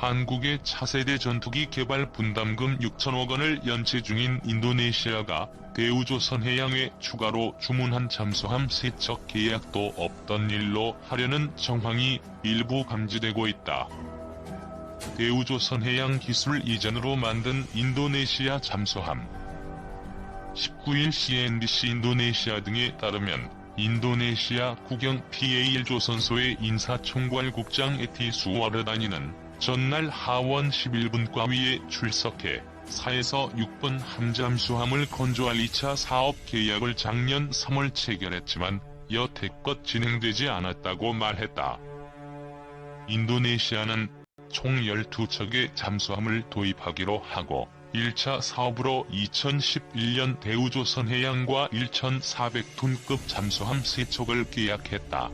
한국의 차세대 전투기 개발 분담금 6천억 원을 연체 중인 인도네시아가 대우조선 해양에 추가로 주문한 잠수함 세척 계약도 없던 일로 하려는 정황이 일부 감지되고 있다. 대우조선 해양 기술 이전으로 만든 인도네시아 잠수함 19일 CNBC 인도네시아 등에 따르면 인도네시아 국영 PA1 조선소의 인사총괄국장 에티 수와르다니는 전날 하원 11분 과위에 출석해 4에서 6번 함잠수함을 건조할 2차 사업 계약을 작년 3월 체결했지만 여태껏 진행되지 않았다고 말했다. 인도네시아는 총 12척의 잠수함을 도입하기로 하고 1차 사업으로 2011년 대우조선해양과 1,400톤급 잠수함 3척을 계약했다.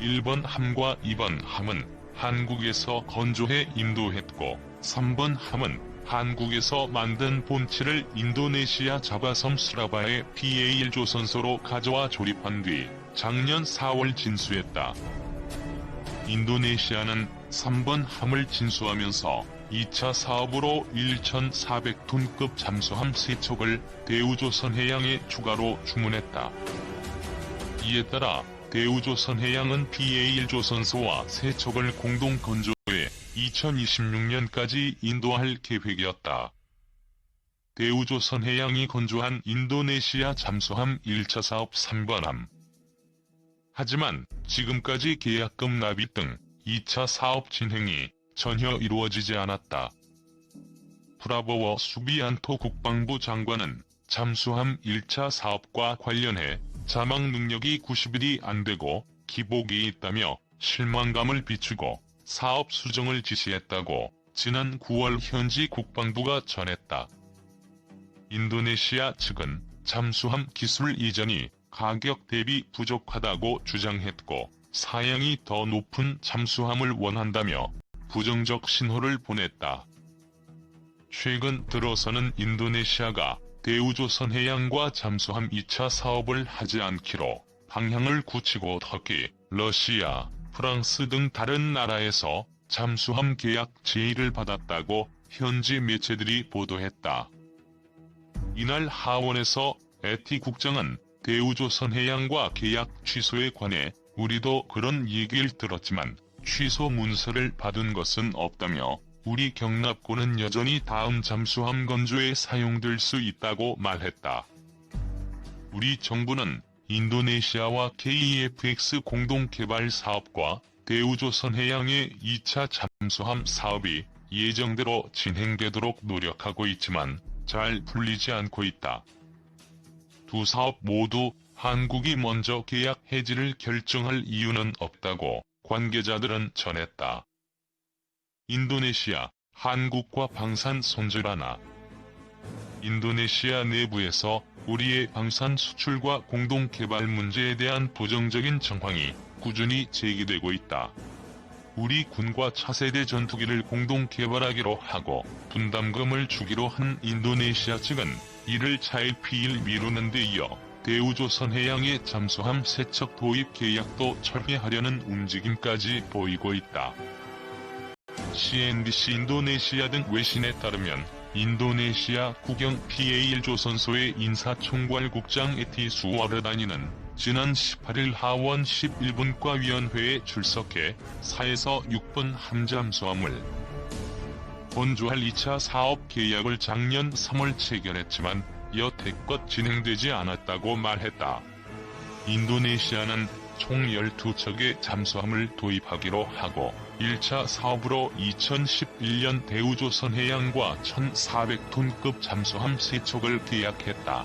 1번 함과 2번 함은 한국에서 건조해 인도했고 3번 함은 한국에서 만든 본체를 인도네시아 자바섬 수라바의 PA1 조선소로 가져와 조립한 뒤 작년 4월 진수했다. 인도네시아는 3번 함을 진수하면서 2차 사업으로 1,400톤급 잠수함 3척을 대우조선해양에 추가로 주문했다. 이에 따라 대우조선해양은 PA1 조선소와 3척을 공동 건조해 2026년까지 인도할 계획이었다. 대우조선해양이 건조한 인도네시아 잠수함 1차 사업 3번함. 하지만 지금까지 계약금 납입 등 2차 사업 진행이 전혀 이루어지지 않았다. 프라보워 수비안토 국방부 장관은 잠수함 1차 사업과 관련해 자막 능력이 90일이 안되고 기복이 있다며 실망감을 비추고 사업 수정을 지시했다고 지난 9월 현지 국방부가 전했다. 인도네시아 측은 잠수함 기술 이전이 가격 대비 부족하다고 주장했고 사양이 더 높은 잠수함을 원한다며 부정적 신호를 보냈다. 최근 들어서는 인도네시아가 대우조선 해양과 잠수함 2차 사업을 하지 않기로 방향을 굳히고 터키, 러시아, 프랑스 등 다른 나라에서 잠수함 계약 제의를 받았다고 현지 매체들이 보도했다. 이날 하원에서 에티 국장은 대우조선 해양과 계약 취소에 관해 우리도 그런 얘기를 들었지만 취소 문서를 받은 것은 없다며 우리 경납고는 여전히 다음 잠수함 건조에 사용될 수 있다고 말했다. 우리 정부는 인도네시아와 KEFX 공동 개발 사업과 대우조선 해양의 2차 잠수함 사업이 예정대로 진행되도록 노력하고 있지만 잘 풀리지 않고 있다. 두 사업 모두 한국이 먼저 계약 해지를 결정할 이유는 없다고 관계자들은 전했다. 인도네시아, 한국과 방산 손절하나 인도네시아 내부에서 우리의 방산 수출과 공동 개발 문제에 대한 부정적인 정황이 꾸준히 제기되고 있다. 우리 군과 차세대 전투기를 공동 개발하기로 하고 분담금을 주기로 한 인도네시아 측은 이를 차일피일 미루는 데 이어 대우조선해양의 잠수함 세척 도입 계약도 철회하려는 움직임까지 보이고 있다. CNBC 인도네시아 등 외신에 따르면 인도네시아 국영 PA1 조선소의 인사총괄국장 에티 수와르다니는 지난 18일 하원 11분과 위원회에 출석해 4에서 6번 함잠수함을 건조할 2차 사업 계약을 작년 3월 체결했지만 여태껏 진행되지 않았다고 말했다. 인도네시아는 총 12척의 잠수함을 도입하기로 하고 1차 사업으로 2011년 대우조선 해양과 1,400톤급 잠수함 3척을 계약했다.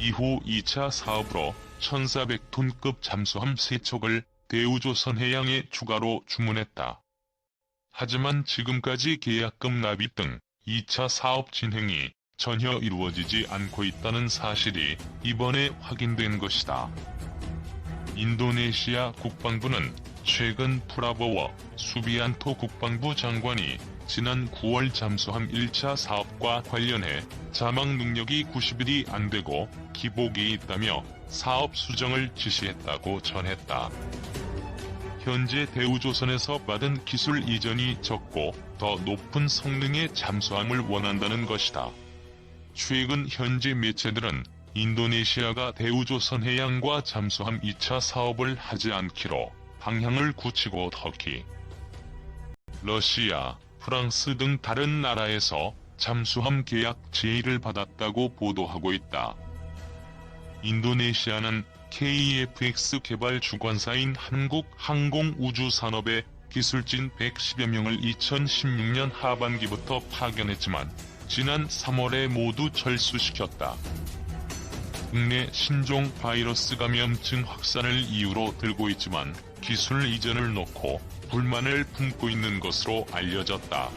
이후 2차 사업으로 1,400톤급 잠수함 3척을 대우조선 해양에 추가로 주문했다. 하지만 지금까지 계약금 납입 등 2차 사업 진행이 전혀 이루어지지 않고 있다는 사실이 이번에 확인된 것이다. 인도네시아 국방부는 최근 프라보워 수비안토 국방부 장관이 지난 9월 잠수함 1차 사업과 관련해 자막 능력이 90일이 안 되고 기복이 있다며 사업 수정을 지시했다고 전했다. 현재 대우조선에서 받은 기술 이전이 적고 더 높은 성능의 잠수함을 원한다는 것이다. 최근 현지 매체들은 인도네시아가 대우조선 해양과 잠수함 2차 사업을 하지 않기로 방향을 굳히고 터키, 러시아, 프랑스 등 다른 나라에서 잠수함 계약 제의를 받았다고 보도하고 있다. 인도네시아는 KFX 개발 주관사인 한국항공우주산업의 기술진 110여 명을 2016년 하반기부터 파견했지만 지난 3월에 모두 철수시켰다. 국내 신종 바이러스 감염증 확산을 이유로 들고 있지만 기술 이전을 놓고 불만을 품고 있는 것으로 알려졌다.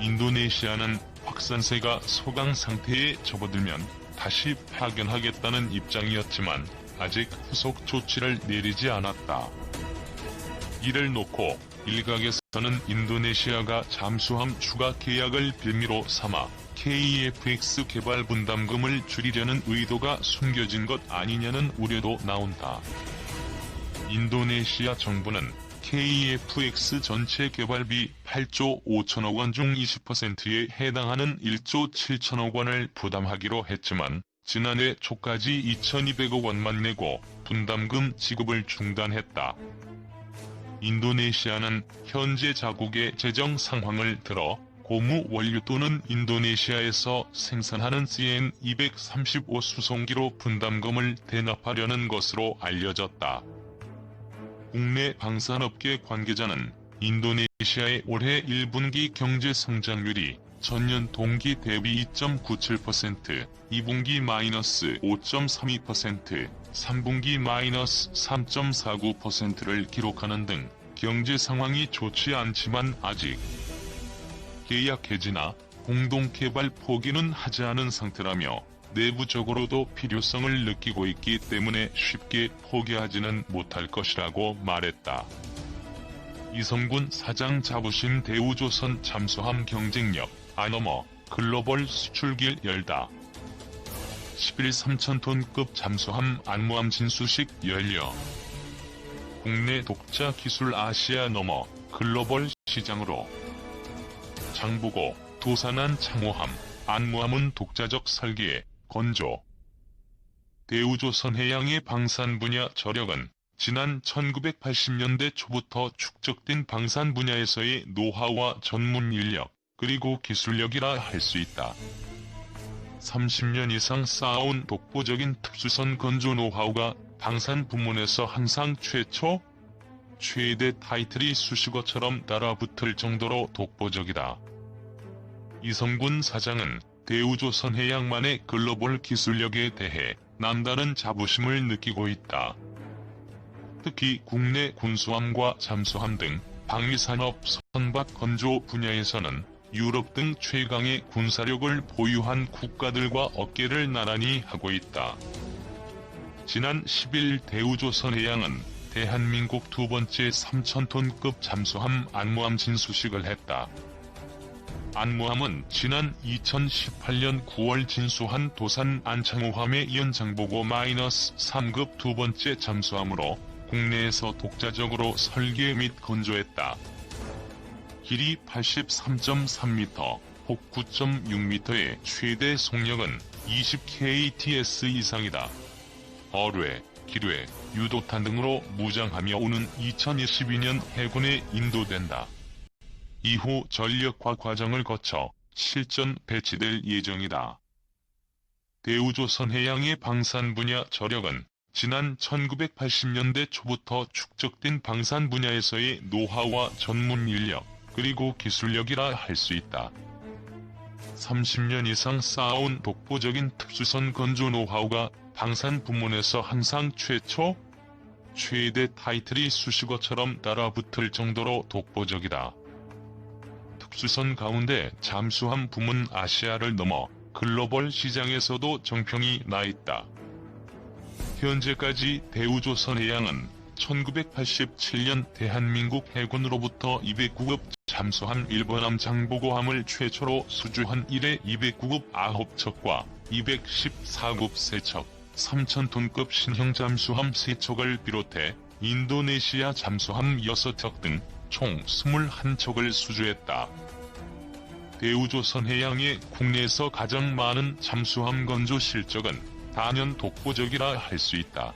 인도네시아는 확산세가 소강 상태에 접어들면 다시 파견하겠다는 입장이었지만 아직 후속 조치를 내리지 않았다. 이를 놓고 일각에서는 인도네시아가 잠수함 추가 계약을 빌미로 삼아 KFX 개발 분담금을 줄이려는 의도가 숨겨진 것 아니냐는 우려도 나온다. 인도네시아 정부는 KFX 전체 개발비 8조 5천억 원 중 20%에 해당하는 1조 7천억 원을 부담하기로 했지만 지난해 초까지 2,200억 원만 내고 분담금 지급을 중단했다. 인도네시아는 현재 자국의 재정 상황을 들어 고무 원료 또는 인도네시아에서 생산하는 CN235 수송기로 분담금을 대납하려는 것으로 알려졌다. 국내 방산업계 관계자는 인도네시아의 올해 1분기 경제 성장률이 전년 동기 대비 2.97%, 2분기 마이너스 5.32%, 3분기 마이너스 3.49%를 기록하는 등 경제 상황이 좋지 않지만 아직 계약 해지나 공동 개발 포기는 하지 않은 상태라며 내부적으로도 필요성을 느끼고 있기 때문에 쉽게 포기하지는 못할 것이라고 말했다. 이성군 사장 자부심 대우조선 잠수함 경쟁력 아너머 글로벌 수출길 열다. 11 3,000톤급 잠수함 안무함 진수식 열려. 국내 독자 기술 아시아 넘어 글로벌 시장으로 장보고 도산한 창호함 안무함은 독자적 설계에 건조. 대우조선 해양의 방산 분야 저력은 지난 1980년대 초부터 축적된 방산 분야에서의 노하우와 전문 인력, 그리고 기술력이라 할 수 있다. 30년 이상 쌓아온 독보적인 특수선 건조 노하우가 방산 부문에서 항상 최초, 최대 타이틀이 수식어처럼 따라붙을 정도로 독보적이다. 이성군 사장은 대우조선 해양만의 글로벌 기술력에 대해 남다른 자부심을 느끼고 있다. 특히 국내 군수함과 잠수함 등 방위산업 선박 건조 분야에서는 유럽 등 최강의 군사력을 보유한 국가들과 어깨를 나란히 하고 있다. 지난 10일 대우조선 해양은 대한민국 두 번째 3,000톤급 잠수함 안무함 진수식을 했다. 안무함은 지난 2018년 9월 진수한 도산 안창호함에 이은 장보고 마이너스 3급 두 번째 잠수함으로 국내에서 독자적으로 설계 및 건조했다. 길이 83.3m, 폭 9.6m의 최대 속력은 20kts 이상이다. 어뢰, 기뢰, 유도탄 등으로 무장하며 오는 2022년 해군에 인도된다. 이후 전력화 과정을 거쳐 실전 배치될 예정이다. 대우조선 해양의 방산 분야 저력은 지난 1980년대 초부터 축적된 방산 분야에서의 노하우와 전문 인력, 그리고 기술력이라 할 수 있다. 30년 이상 쌓아온 독보적인 특수선 건조 노하우가 방산 부문에서 항상 최초, 최대 타이틀이 수식어처럼 따라붙을 정도로 독보적이다. 특수선 가운데 잠수함 부문 아시아를 넘어 글로벌 시장에서도 정평이 나 있다. 현재까지 대우조선 해양은 1987년 대한민국 해군으로부터 209급 잠수함 1번함 장보고함을 최초로 수주한 이래 209급 9척과 214급 3척, 3,000톤급 신형 잠수함 3척을 비롯해 인도네시아 잠수함 6척 등 총 21척을 수주했다. 대우조선 해양의 국내에서 가장 많은 잠수함 건조 실적은 단연 독보적이라 할 수 있다.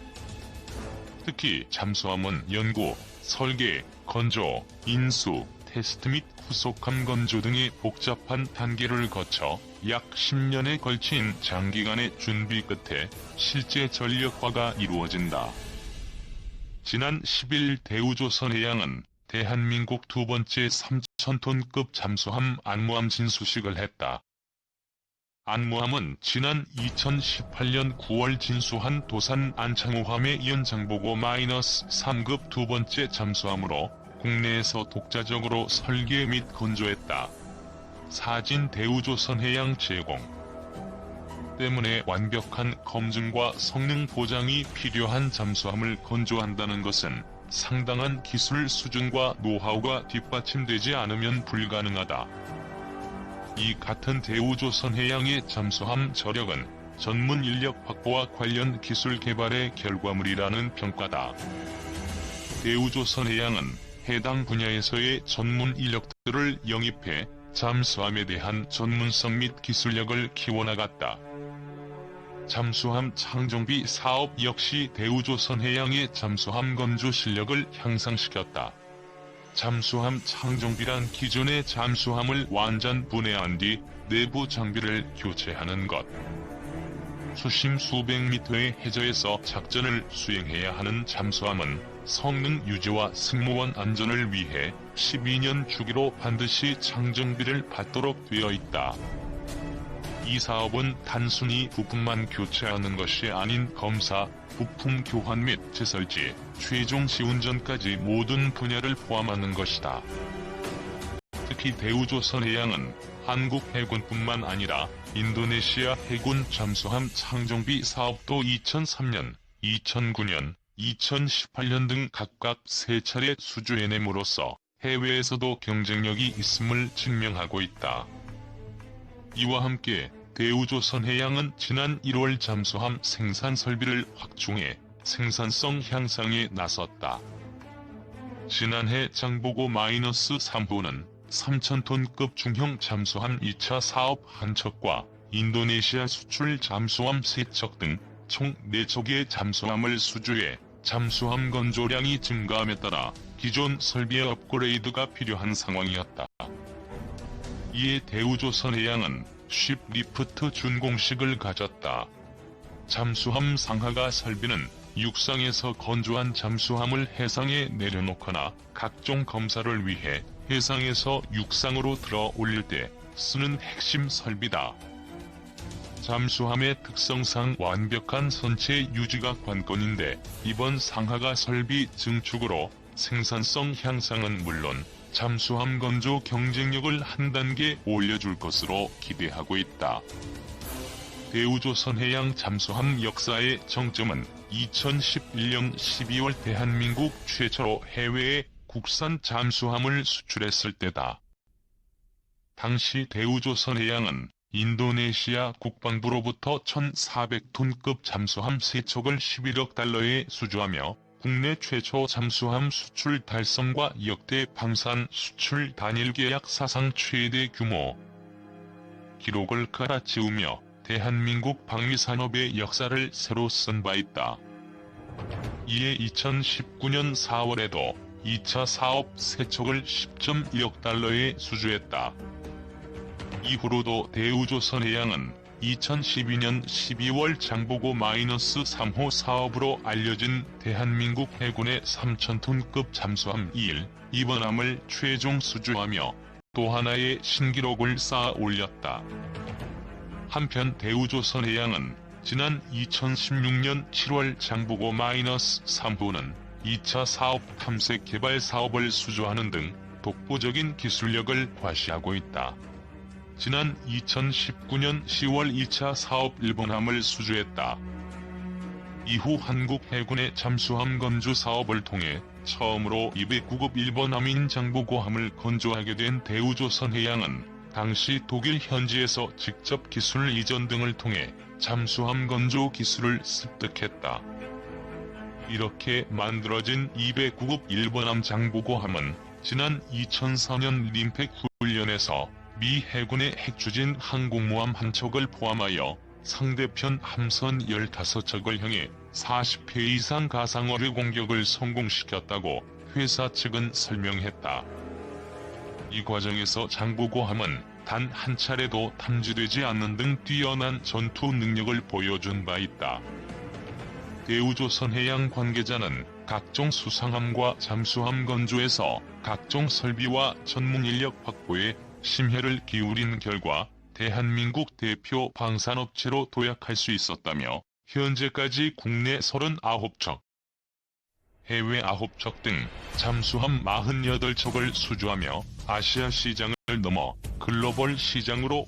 특히 잠수함은 연구, 설계, 건조, 인수, 테스트 및 후속함 건조 등의 복잡한 단계를 거쳐 약 10년에 걸친 장기간의 준비 끝에 실제 전력화가 이루어진다. 지난 10일 대우조선 해양은 대한민국 두 번째 3,000톤급 잠수함 안무함 진수식을 했다. 안무함은 지난 2018년 9월 진수한 도산 안창호함의 이은 장보고 마이너스 3급 두 번째 잠수함으로 국내에서 독자적으로 설계 및 건조했다. 사진 대우조선해양 제공 때문에 완벽한 검증과 성능 보장이 필요한 잠수함을 건조한다는 것은 상당한 기술 수준과 노하우가 뒷받침되지 않으면 불가능하다. 이 같은 대우조선해양의 잠수함 저력은 전문 인력 확보와 관련 기술 개발의 결과물이라는 평가다. 대우조선해양은 해당 분야에서의 전문 인력들을 영입해 잠수함에 대한 전문성 및 기술력을 키워나갔다. 잠수함 창정비 사업 역시 대우조선 해양의 잠수함 건조 실력을 향상시켰다. 잠수함 창정비란 기존의 잠수함을 완전 분해한 뒤 내부 장비를 교체하는 것. 수심 수백 미터의 해저에서 작전을 수행해야 하는 잠수함은 성능 유지와 승무원 안전을 위해 12년 주기로 반드시 창정비를 받도록 되어 있다. 이 사업은 단순히 부품만 교체하는 것이 아닌 검사, 부품 교환 및 재설치, 최종 시운전까지 모든 분야를 포함하는 것이다. 특히 대우조선해양은 한국 해군뿐만 아니라 인도네시아 해군 잠수함 창정비 사업도 2003년, 2009년, 2018년 등 각각 세 차례 수주해냄으로써 해외에서도 경쟁력이 있음을 증명하고 있다. 이와 함께 대우조선해양은 지난 1월 잠수함 생산 설비를 확충해 생산성 향상에 나섰다. 지난해 장보고 마이너스 3호는 3,000톤급 중형 잠수함 2차 사업 한 척과 인도네시아 수출 잠수함 3척 등 총 4척의 잠수함을 수주해 잠수함 건조량이 증가함에 따라 기존 설비의 업그레이드가 필요한 상황이었다. 이에 대우조선 해양은 쉽 리프트 준공식을 가졌다. 잠수함 상하가 설비는 육상에서 건조한 잠수함을 해상에 내려놓거나 각종 검사를 위해 해상에서 육상으로 들어 올릴 때 쓰는 핵심 설비다. 잠수함의 특성상 완벽한 선체 유지가 관건인데 이번 상하가 설비 증축으로 생산성 향상은 물론 잠수함 건조 경쟁력을 한 단계 올려줄 것으로 기대하고 있다. 대우조선해양 잠수함 역사의 정점은 2011년 12월 대한민국 최초로 해외에 국산 잠수함을 수출했을 때다. 당시 대우조선해양은 인도네시아 국방부로부터 1,400톤급 잠수함 3척을 11억 달러에 수주하며 국내 최초 잠수함 수출 달성과 역대 방산 수출 단일 계약 사상 최대 규모 기록을 갈아치우며 대한민국 방위산업의 역사를 새로 쓴 바 있다. 이에 2019년 4월에도 2차 사업 세척을 10.1억 달러에 수주했다. 이후로도 대우조선 해양은 2012년 12월 장보고 마이너스 3호 사업으로 알려진 대한민국 해군의 3,000톤급 잠수함 1, 2번함을 최종 수주하며 또 하나의 신기록을 쌓아 올렸다. 한편 대우조선 해양은 지난 2016년 7월 장보고 마이너스 3호는 2차 사업 탐색 개발 사업을 수주하는 등 독보적인 기술력을 과시하고 있다. 지난 2019년 10월 2차 사업 일본함을 수주했다. 이후 한국 해군의 잠수함 건조 사업을 통해 처음으로 209급 일본함인 장보고함을 건조하게 된 대우조선해양은 당시 독일 현지에서 직접 기술 이전 등을 통해 잠수함 건조 기술을 습득했다. 이렇게 만들어진 209급 일본함 장보고함은 지난 2004년 림팩 훈련에서 미 해군의 핵추진 항공모함 한 척을 포함하여 상대편 함선 15척을 향해 40회 이상 가상어뢰 공격을 성공시켰다고 회사 측은 설명했다. 이 과정에서 장보고함은 단 한 차례도 탐지되지 않는 등 뛰어난 전투 능력을 보여준 바 있다. 대우조선 해양 관계자는 각종 수상함과 잠수함 건조에서 각종 설비와 전문 인력 확보에 심혈을 기울인 결과 대한민국 대표 방산업체로 도약할 수 있었다며 현재까지 국내 39척, 해외 9척 등 잠수함 48척을 수주하며 아시아 시장을 넘어 글로벌 시장으로